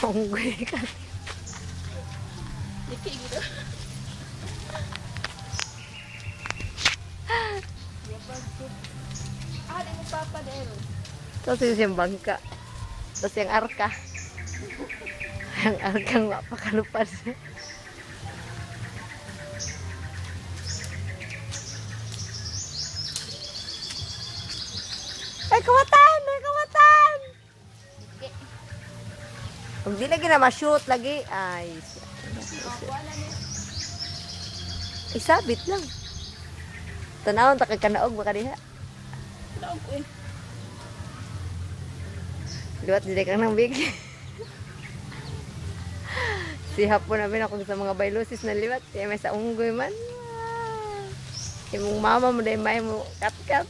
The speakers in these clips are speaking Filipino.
kampung gue kan. Jadi gitu ada yang papa terus yang bangka terus yang arka. Yang arka nggak pakai lupa sih. Eh ke mana? Kung di lagi na ma-shoot lagi, ay, isabit lang. Tanawon, takag kanaog, baka diha. Laog ko eh. Liwat di kang nang big. si hapon namin ako sa mga bailosis na liwat. Kaya may sa unggoy man. Imong mama mo dahil may mo kat-kat.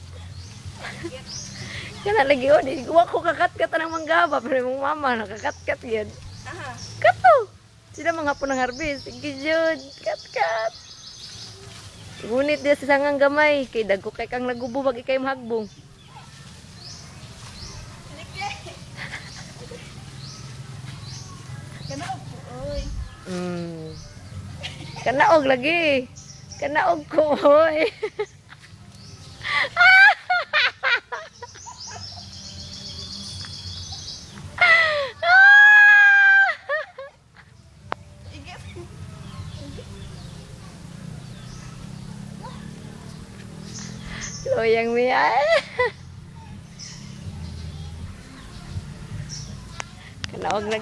Kana lagi o, di ko ako kakat-kat ng manggaba. Pero imong mama nakakat-kat yan. Aha. Kato! Sila mga hapon ng harvest. Jud, kat-kat. Ngunit dia sa sangang gamay. Kay dagko kay kang nagububag ikay mahagbong. Kanaog ko. Oy. Mm. Kanaog lagi. Kanaog ko, hoy. Ige. อยังไม่ไอ้ขนมนัก